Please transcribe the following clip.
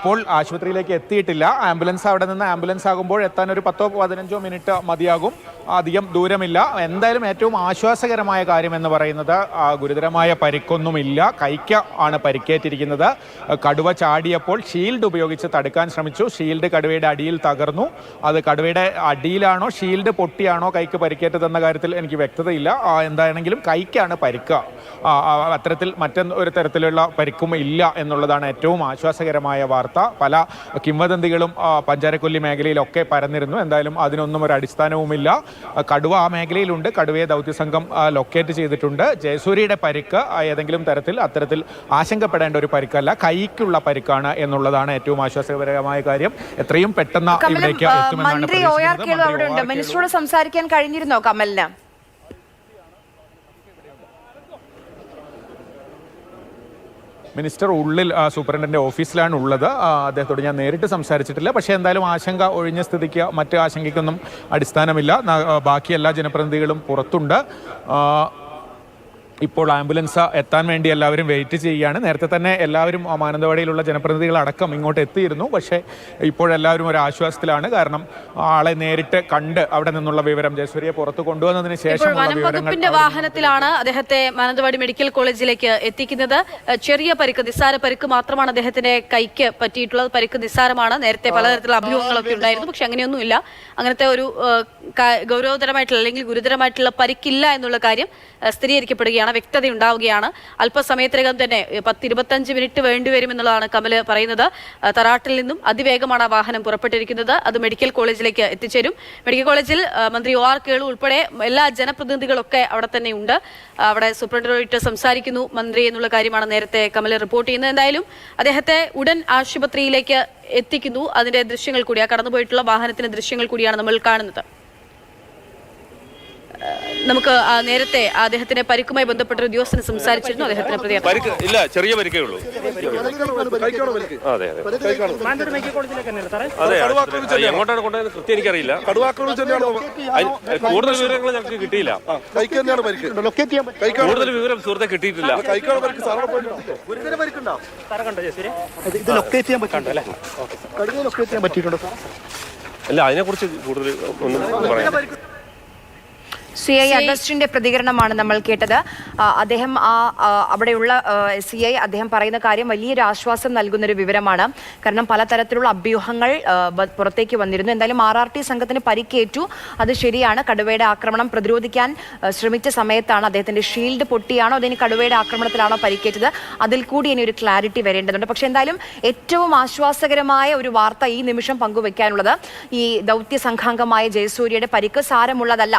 ഇപ്പോൾ ആശുപത്രിയിലേക്ക് എത്തിയിട്ടില്ല. ആംബുലൻസ് അവിടെ നിന്ന് ആംബുലൻസ് ആകുമ്പോൾ എത്താൻ ഒരു പത്തോ പതിനഞ്ചോ മിനിറ്റ് മതിയാകും. അധികം ദൂരമില്ല. എന്തായാലും ഏറ്റവും ആശ്വാസകരമായ കാര്യം എന്ന് പറയുന്നത് ഗുരുതരമായ പരിക്കൊന്നുമില്ല. കൈക്ക് ആണ് പരിക്കേറ്റിരിക്കുന്നത്. കടുവ ചാടിയപ്പോൾ ഷീൽഡ് ഉപയോഗിച്ച് തടുക്കാൻ ശ്രമിച്ചു. ഷീൽഡ് കടുവയുടെ അടിയിൽ തകർന്നു. അത് കടുവയുടെ അടിയിലാണോ ഷീൽഡ് പൊട്ടിയാണോ കൈക്ക് പരിക്കേറ്റതെന്ന കാര്യത്തിൽ എനിക്ക് വ്യക്തതയില്ല. എന്താണെങ്കിലും കൈക്കാണ് പരിക്ക്. ആ, ആ, ഒരു തരത്തിലുള്ള പരിക്കും ഇല്ല എന്നുള്ളതാണ് ഏറ്റവും ആശ്വാസകരമായ വാർത്ത. പല കിംവദന്തികളും പഞ്ചാരക്കൊല്ലി മേഖലയിലൊക്കെ പരന്നിരുന്നു. എന്തായാലും അതിനൊന്നും ഒരു അടിസ്ഥാനവുമില്ല. കടുവ ആ മേഖലയിലുണ്ട്. കടുവയെ ദൗത്യസംഘം ലൊക്കേറ്റ് ചെയ്തിട്ടുണ്ട്. ജയസൂര്യയുടെ പരിക്ക് ഏതെങ്കിലും തരത്തിൽ അത്തരത്തിൽ ആശങ്കപ്പെടേണ്ട ഒരു പരിക്കല്ല. കൈക്കുള്ള പരിക്കാണ് എന്നുള്ളതാണ് ഏറ്റവും ആശ്വാസകരമായ കാര്യം. എത്രയും പെട്ടെന്ന് ഇവിടേക്ക് എത്തുമെന്നാണ് മിനിസ്റ്ററോട് സംസാരിക്കാൻ കഴിഞ്ഞിരുന്നോ കമലിന്? മിനിസ്റ്റർ ഉള്ളിൽ സൂപ്രണ്ടിന്റെ ഓഫീസിലാണ് ഉള്ളത്. അദ്ദേഹത്തോട് ഞാൻ നേരിട്ട് സംസാരിച്ചിട്ടില്ല. പക്ഷേ എന്തായാലും ആശങ്ക ഒഴിഞ്ഞ സ്ഥിതിക്ക് മറ്റ് ആശങ്കയ്ക്കൊന്നും അടിസ്ഥാനമില്ല. ബാക്കി എല്ലാ ജനപ്രതിനിധികളും പുറത്തുണ്ട്. ഇപ്പോൾ ആംബുലൻസ് എത്താൻ വേണ്ടി എല്ലാവരും വെയിറ്റ് ചെയ്യുകയാണ്. നേരത്തെ തന്നെ എല്ലാവരും മാനന്തവാടിയിലുള്ള ജനപ്രതിനിധികളടക്കം ഇങ്ങോട്ട് എത്തിയിരുന്നു പക്ഷേ ഇപ്പോഴെല്ലാവരും ഒരു ആശ്വാസത്തിലാണ്. കാരണം ആളെ നേരിട്ട് കണ്ട് അവിടെ നിന്നുള്ള വിവരം ജയസൂര്യയെ പുറത്തു കൊണ്ടുവന്നതിന് ശേഷം വനംവകുപ്പിന്റെ വനം വാഹനത്തിലാണ് അദ്ദേഹത്തെ മാനന്തവാടി മെഡിക്കൽ കോളേജിലേക്ക് എത്തിക്കുന്നത്. ചെറിയ പരിക്ക് നിസ്സാര പരിക്ക് മാത്രമാണ് അദ്ദേഹത്തിന്റെ കൈക്ക് പറ്റിയിട്ടുള്ളത്. പരിക്ക് നിസ്സാരമാണ്. നേരത്തെ പലതരത്തിലുള്ള അഭിമുഖങ്ങളൊക്കെ ഉണ്ടായിരുന്നു. പക്ഷെ അങ്ങനെയൊന്നുമില്ല. അങ്ങനത്തെ ഒരു ഗൗരവതരമായിട്ടുള്ള അല്ലെങ്കിൽ ഗുരുതരമായിട്ടുള്ള പരിക്കില്ല എന്നുള്ള കാര്യം ഏഹ്, സ്ഥിരീകരിക്കപ്പെടുകയാണ് വ്യക്തത ഉണ്ടാവുകയാണ്. അല്പസമയത്തിനകം തന്നെ ഏഹ്, പത്ത് ഇരുപത്തഞ്ച് മിനിറ്റ് വേണ്ടിവരുമെന്നുള്ളതാണ് കമൽ പറയുന്നത്. തറാട്ടിൽ നിന്നും അതിവേഗമാണ് ആ വാഹനം പുറപ്പെട്ടിരിക്കുന്നത്. അത് മെഡിക്കൽ കോളേജിലേക്ക് എത്തിച്ചേരും. മെഡിക്കൽ കോളേജിൽ മന്ത്രി ഒ ആർ കേളു ഉൾപ്പെടെ എല്ലാ ജനപ്രതിനിധികളൊക്കെ അവിടെ തന്നെ ഉണ്ട്. അവിടെ സൂപ്രണ്ടോയിട്ട് സംസാരിക്കുന്നു മന്ത്രി എന്നുള്ള കാര്യമാണ് നേരത്തെ കമൽ റിപ്പോർട്ട് ചെയ്യുന്നത്. എന്തായാലും അദ്ദേഹത്തെ ഉടൻ ആശുപത്രിയിലേക്ക് എത്തിക്കുന്നു. അതിന്റെ ദൃശ്യങ്ങൾ കൂടി ആ കടന്നുപോയിട്ടുള്ള വാഹനത്തിന്റെ ദൃശ്യങ്ങൾ കൂടിയാണ് നമ്മൾ കാണുന്നത്. നമുക്ക് നേരത്തെ അദ്ദേഹത്തിന്റെ പരിക്കുമായി ബന്ധപ്പെട്ട ഒരു ഉദ്യോഗസ്ഥന് സംസാരിച്ചിരുന്നു അദ്ദേഹത്തിന് പ്രതി പരിക്ക് ഇല്ല ചെറിയ പരിക്കേ ഉള്ളൂ. എങ്ങോട്ടാണ് കൊണ്ടുപോയത് കൃത്യം എനിക്കറിയില്ല. കൂടുതൽ വിവരങ്ങൾ ഞങ്ങൾക്ക് കിട്ടിയില്ല. കൂടുതൽ വിവരം സുഹൃത്തെ കിട്ടിയിട്ടില്ല. ഇത് ലൊക്കേറ്റ് ചെയ്യാൻ ലൊക്കേറ്റ് ചെയ്യാൻ പറ്റിയിട്ടുണ്ടോ അല്ല അതിനെക്കുറിച്ച് കൂടുതൽ ഒന്നും പറയാം സി ഐ അഗസ്റ്റിന്റെ പ്രതികരണമാണ് നമ്മൾ കേട്ടത്. അദ്ദേഹം ആ അവിടെയുള്ള സി ഐ അദ്ദേഹം പറയുന്ന കാര്യം വലിയൊരു ആശ്വാസം നൽകുന്ന ഒരു വിവരമാണ്. കാരണം പലതരത്തിലുള്ള അഭ്യൂഹങ്ങൾ പുറത്തേക്ക് വന്നിരുന്നു. എന്തായാലും ആർ ആർ ടി സംഘത്തിന് പരിക്കേറ്റു. അത് ശരിയാണ്. കടുവയുടെ ആക്രമണം പ്രതിരോധിക്കാൻ ശ്രമിച്ച സമയത്താണ് അദ്ദേഹത്തിന്റെ ഷീൽഡ് പൊട്ടിയാണോ അതിന് കടുവയുടെ ആക്രമണത്തിലാണോ പരിക്കേറ്റത്? അതിൽ കൂടി ഇനി ഒരു ക്ലാരിറ്റി വരേണ്ടതുണ്ട്. പക്ഷെ എന്തായാലും ഏറ്റവും ആശ്വാസകരമായ ഒരു വാർത്ത ഈ നിമിഷം പങ്കുവെക്കാനുള്ളത് ഈ ദൗത്യ സംഘാംഗമായ ജയസൂര്യയുടെ പരിക്ക് സാരമുള്ളതല്ല.